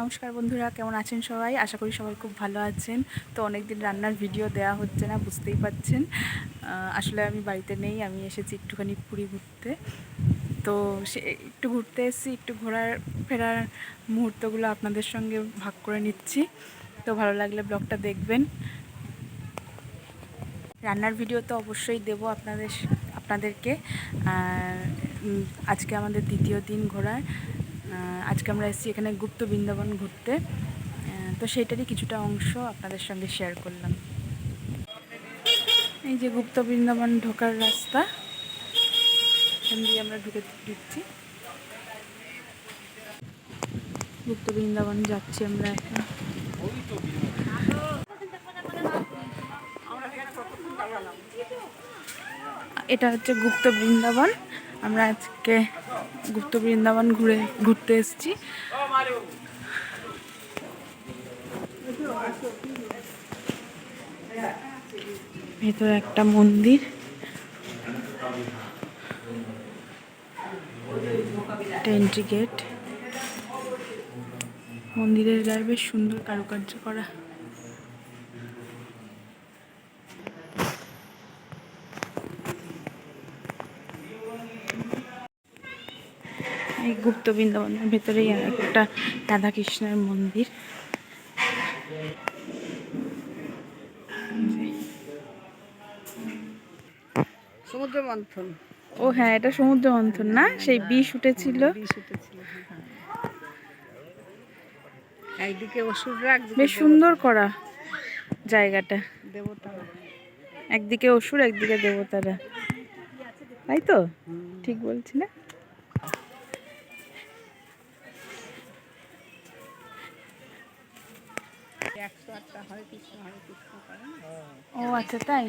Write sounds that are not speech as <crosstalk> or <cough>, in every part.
নমস্কার বন্ধুরা, কেমন আছেন সবাই? আশা করি সবাই খুব ভালো আছেন। তো অনেক দিন রান্নার ভিডিও দেওয়া হচ্ছে না, বুঝতেই পাচ্ছেন। আসলে আমি বাড়িতে নেই, আমি এসেছি একটুখানি পুরী ঘুরতে। তো সে, একটু ঘুরতে এসেছি, একটু ঘোরার, ফেরার মুহূর্তগুলো আপনাদের সঙ্গে ভাগ করে নিচ্ছি। তো ভালো লাগলে ব্লগটা দেখবেন। রান্নার ভিডিও তো অবশ্যই দেব আপনাদের, আপনাদেরকে। আজকে আমাদের দ্বিতীয় দিন ঘোরার। আজকে আমরা এসেছি এখানে গুপ্ত বৃন্দাবন ঘুরতে। তো সেটারই কিছুটা অংশ আপনাদের সঙ্গে শেয়ার করলাম। এই যে গুপ্ত বৃন্দাবন ঢোকার রাস্তা, এখান দিয়ে আমরা ঢুকে ঢুকছি। গুপ্ত বৃন্দাবন যাচ্ছি আমরা এখন। এটা হচ্ছে গুপ্ত বৃন্দাবন। আমরা আজকে গুপ্ত বৃন্দাবন ঘুরে, ঘুরতে এসেছি। ভেতরে একটা মন্দির। এন্ট্রি গেট মন্দিরের গায়ে বেশ সুন্দর কারুকার্য করা এই গুপ্ত বৃন্দাবনের ভেতরেই আর একটা রাধাকৃষ্ণের মন্দির। সমুদ্র মন্থন। ও হ্যাঁ এটা সমুদ্র মন্থন না? সেই বিষ উঠেছিল। বিষ উঠেছিল হ্যাঁ। একদিকে অসুররা বেশ সুন্দর করা জায়গাটা। দেবতা। একদিকে অসুর একদিকে দেবতারা। তাই তো? ঠিক বলছি না একশো আটটা হরে কৃষ্ণ হরে কৃষ্ণ করে না ও আচ্ছা তাই?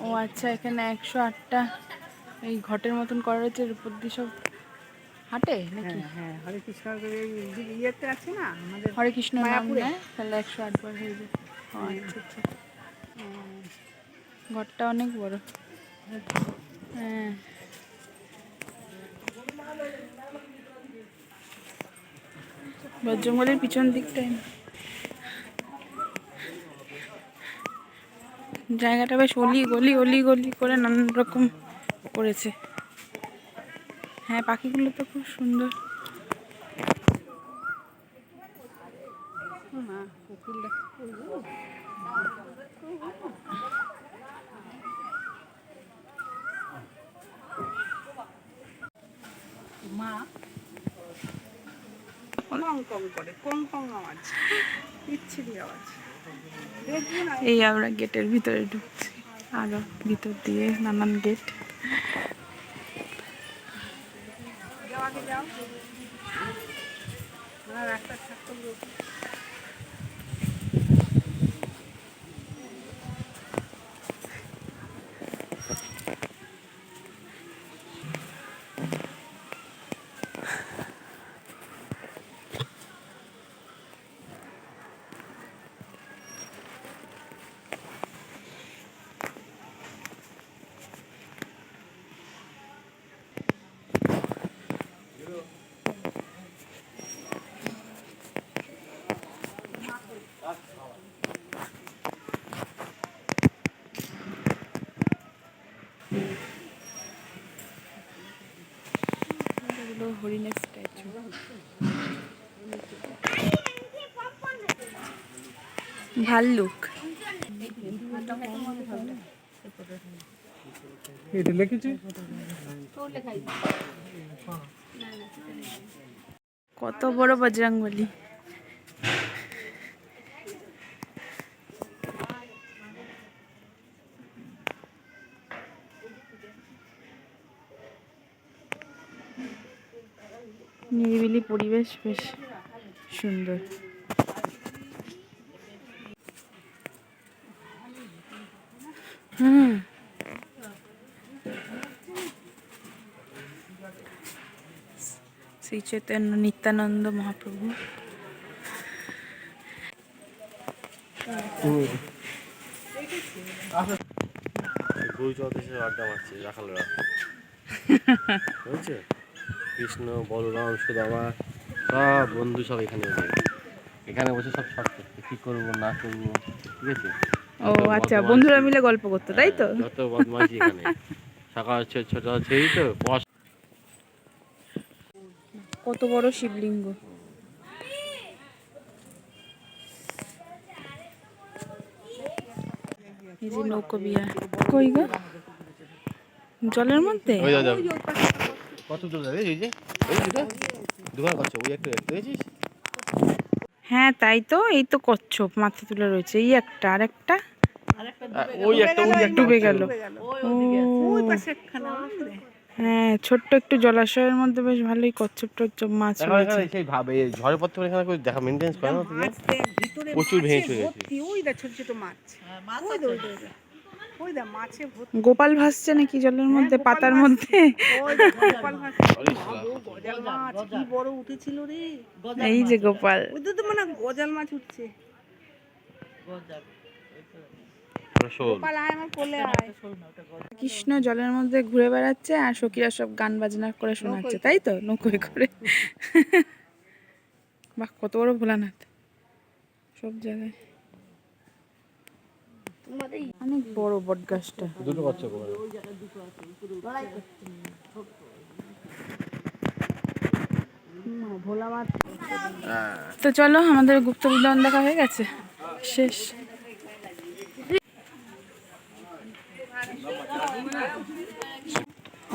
ও আচ্ছা এখানে একশো আটটা এই ঘটের মতন করা রয়েছে উপর দিয়ে সব হাঁটে নাকি? হ্যাঁ হ্যাঁ হরে কৃষ্ণ এই যে ইয়েতে আছে না আমাদের হরে কৃষ্ণ নাম নেয় তাহলে একশো আটবার হয়ে যায়। আচ্ছা আচ্ছা। ঘরটা অনেক বড়। হ্যাঁ। বজ্রঙ্গলের পিছন দিকটায়। জায়গাটা বেশ অলি গলি অলি গলি করে নানান রকম করেছে। হ্যাঁ পাখিগুলো তো খুব সুন্দর। মা কং কং করে কং কং আওয়াজ বিচ্ছিরি আওয়াজ। এই আমরা গেটের ভিতরে ঢুকছি আরও ভিতর দিয়ে নানান গেট। যাও আগে যাও। রাস্তা থাকতো হরিণের স্ট্যাচু ভাল্লুক। এটা লিখেছি? কত বড় বজরংবলী? নিরিবিলি পরিবেশ বেশ সুন্দর। হুম। শ্রী চৈতন্য নিত্যানন্দ মহাপ্রভু। গরু চৌধুরী আড্ডা মারছে রাখালরা। <laughs> বুঝছে কৃষ্ণ বলরাম সুদামা সব বন্ধু সব এখানে এখানে বসে সব শর্ট করছে কী করব না করব ঠিক আছে? ও আচ্ছা বন্ধুরা মিলে গল্প করতো তাই তো? যত বদমাইশি এখানে। সকাল ছ- ছোট তো কত বড় শিবলিঙ্গ। এই যে নৌকো বিহার। কই গো? জলের মধ্যে? কত দূর যাবে? এই যে ওই দুটো? দুবার করছ ওই একটা দেখতে পেয়েছিস? হ্যাঁ তাই তো এই তো কচ্ছপ মাথা তুলে রয়েছে এই একটা আর একটা? ওই একটা ওই একটা ডুবে গেল। ওই পাশে একখানা? হ্যাঁ ছোট্ট একটু জলাশয়ের মধ্যে বেশ ভালোই কচ্ছপ টচ্ছপ মাছ রয়েছে। সেই ভাবে এই ঝড়ের পর এখানে দেখা মেনটেন্স করে না প্রচুর ভেঙে চলে গেছে। ওই দেখ ছোট ছোট মাছ। দেখ মাছে গোপাল ভাসছে নাকি জলের মধ্যে পাতার মধ্যে? ওই দেখ, গোপাল মাছ বাবু, গজাল মাছ কি বড় উঠেছিল রে। এই যে গোপাল। মানে গজাল মাছ উঠছে। গোপাল আয় আমার কোলে কৃষ্ণ জলের মধ্যে ঘুরে বেড়াচ্ছে আর সখীরা সব গান বাজনা করে শোনাচ্ছে তাই তো? নৌকোয় করে। <laughs> বাহ কত বড় ভোলানাথ। সব জায়গায়। অনেক বড় বট গাছটা। দুটো করছ করে তো চলো আমাদের গুপ্ত বিদ্যান দেখা হয়ে গেছে। শেষ।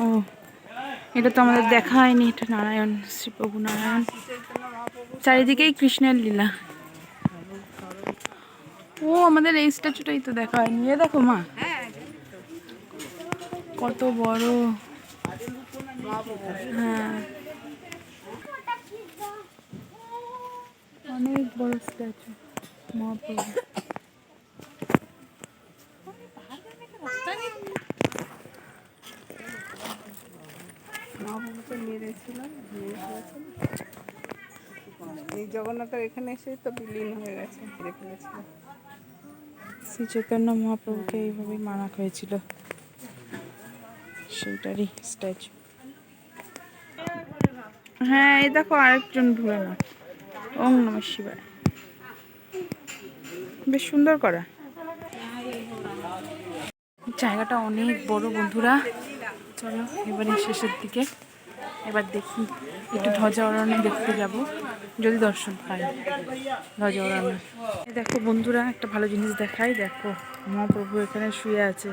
ও এটা তো আমাদের দেখা হয়নি এটা নারায়ণ শ্রীপ্রভু নারায়ণ। চারিদিকেই কৃষ্ণের লীলা। ও, আমাদের এই স্ট্যাচুটাই তো দেখা হয়নি। এ দেখো মা। কত বড়। হ্যাঁ। অনেক বড় স্ট্যাচু। মহাপ্রভু মহাপ্রভুকে মেরেছিল, মেরে ফেলেছিল। এই জগন্নাথের এখানে এসে তো বিলীন হয়ে গেছে, মেরে ফেলেছিল। শ্রী চৈতন্য মহাপ্রভুকে এইভাবেই মারা হয়েছিল। সেইটারই স্ট্যাচু। হ্যাঁ এই দেখো আরেকজন ভোলানাথ। ওম নম শিবায়। বেশ সুন্দর করা। জায়গাটা অনেক বড় বন্ধুরা। চলো, এবারে শেষের দিকে। এবার দেখি, একটু ধ্বজা ওড়ানো দেখতে যাব, যদি দর্শন পাই। ধ্বজা ওড়ানো। দেখো বন্ধুরা, একটা ভালো জিনিস দেখাই। দেখো, মহাপ্রভু এখানে শুয়ে আছে।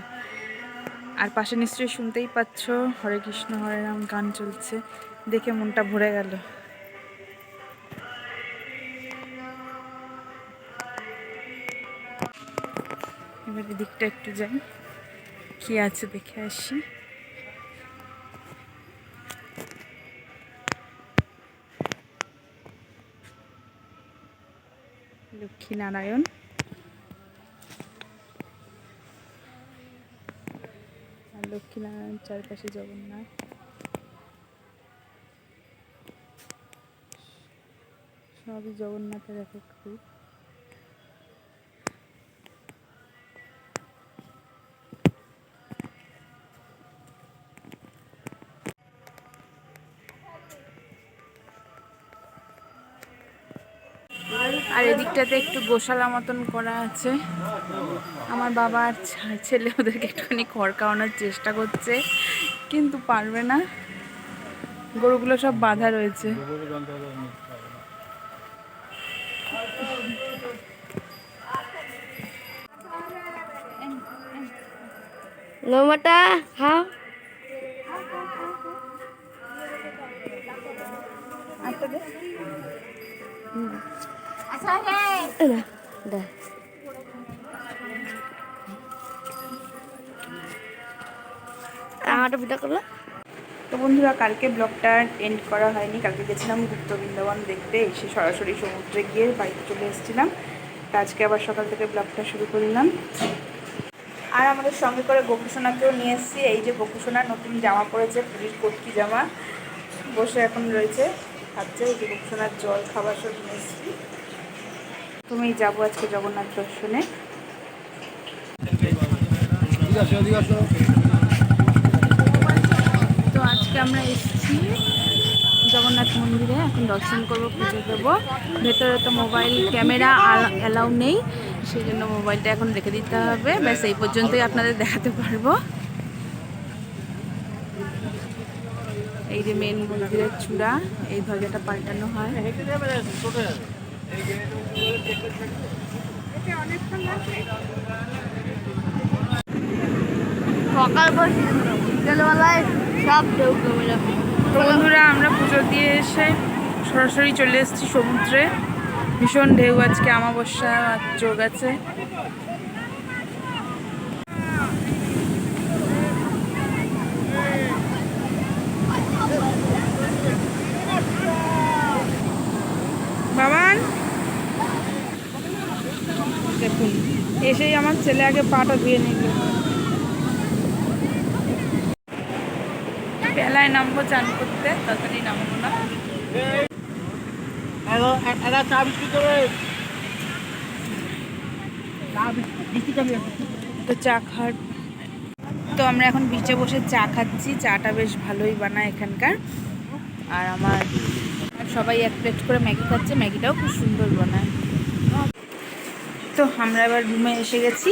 আর পাশে নিশ্চয়ই শুনতেই পাচ্ছ, হরে কৃষ্ণ, হরে রাম, গান চলছে। দেখে মনটা ভরে গেল। এবার এদিকটা একটু যাই। কি আছে দেখে আসি। নারায়ণ। আর লক্ষ্মী নারায়ণ চারপাশে জগন্নাথ। সবই জগন্নাথের এক এক রূপ। আর এদিকটাতে একটু গোশালা মতন করা আছে। আমার বাবা আর ছেলে ওদেরকে একটুখানি খড় খাওয়ানোর চেষ্টা করছে কিন্তু পারবে না। গরুগুলো সব বাঁধা রয়েছে। নমাটা হ্যাঁ দে। তো বন্ধুরা, কালকে ব্লগটা এন্ড করা হয়নি। কালকে গেছিলাম গুপ্ত বৃন্দাবন দেখতে, এসে সরাসরি সমুদ্রে গিয়ে বাড়িতে চলে এসেছিলাম। আজকে আবার সকাল থেকে ব্লগটা শুরু করলাম। আর আমাদের সঙ্গে করে গোপুসোনাকেও নিয়ে এসেছি। এই যে গোপুসোনা, নতুন জামা পরেছে, পুরীর কটকি জামা। বসে এখন রয়েছে খাচ্ছে এই যে গোপুসোনার জল খাবার সব নিয়ে এসেছি। তুমি যাব আজকে জগন্নাথ দর্শনে। তো আজকে আমরা এসেছি জগন্নাথ মন্দিরে, এখন দর্শন করব, পুজো দেবো। ভেতরে তো মোবাইল ক্যামেরা অ্যালাউ নেই সেই জন্য মোবাইলটা এখন রেখে দিতে হবে। ব্যাস, এই পর্যন্তই আপনাদের দেখাতে পারব। এই যে মেন মন্দিরের চূড়া, এই ধ্বজাটা পাল্টানো হয়। সব ঢেউ বন্ধুরা, আমরা পুজো দিয়ে এসে সরাসরি চলে এসেছি সমুদ্রে। ভীষণ ঢেউ আজকে আমাবস্যা যোগ আছে। দেখুন। এসেই আমার ছেলে আগে পাটা ধুয়ে নিয়ে গেল বেলায় নামবো চান করতে তাড়াতাড়ি নামবো না। তো চা খাওয়ার তো আমরা এখন বিচে বসে চা খাচ্ছি। চাটা বেশ ভালোই বানায় এখানকার। আর আমার সবাই এক প্লেট করে ম্যাগি খাচ্ছে। ম্যাগিটাও খুব সুন্দর বানায়। তো আমরা এবার রুমে এসে গেছি।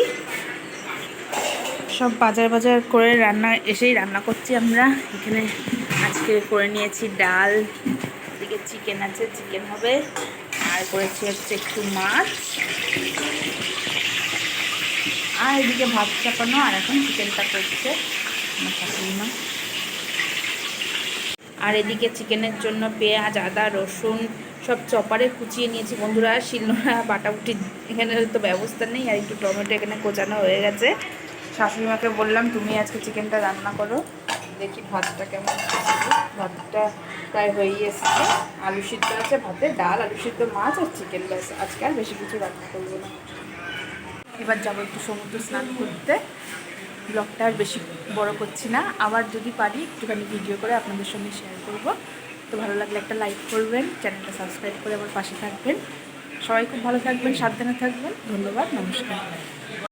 সব বাজার বাজার করে রান্না, এসেই রান্না করছি আমরা। এখানে আজকে করে নিয়েছি ডাল, এদিকে চিকেন আছে চিকেন হবে। আর করেছি হচ্ছে একটু মাছ। আর এদিকে ভাত চাপানো, আর এখন চিকেনটা করছে। আমার শাশুড়ি মা আর এদিকে চিকেনের জন্য পেঁয়াজ, আদা, রসুন সব চপারে কুচিয়ে নিয়েছি। বন্ধুরা, শিলনোড়া বাটাবুটি এখানে তো ব্যবস্থা নেই আর একটু টমেটো এখানে কোচানো হয়ে গেছে। শাশুড়িমাকে বললাম, তুমি আজকে চিকেনটা রান্না করো, দেখি ভাতটা কেমন। ভাতটা প্রায় হয়ে এসছে। আলু সিদ্ধ আছে, ভাতে ডাল, আলু সিদ্ধ মাছ আর চিকেন ব্যাস। আজকে আর বেশি কিছু রান্না করব না। এবার যাব একটু সমুদ্র স্নান করতে। ব্লগটা আর বেশি বড় করছি না। আবার যদি পারি, একটুখানি ভিডিও করে আপনাদের সঙ্গে শেয়ার করব। তো ভালো লাগলে একটা লাইক করবেন চ্যানেলটা সাবস্ক্রাইব করে আবার পাশে থাকবেন। সবাই খুব ভালো থাকবেন, সাবধানে থাকবেন। ধন্যবাদ, নমস্কার।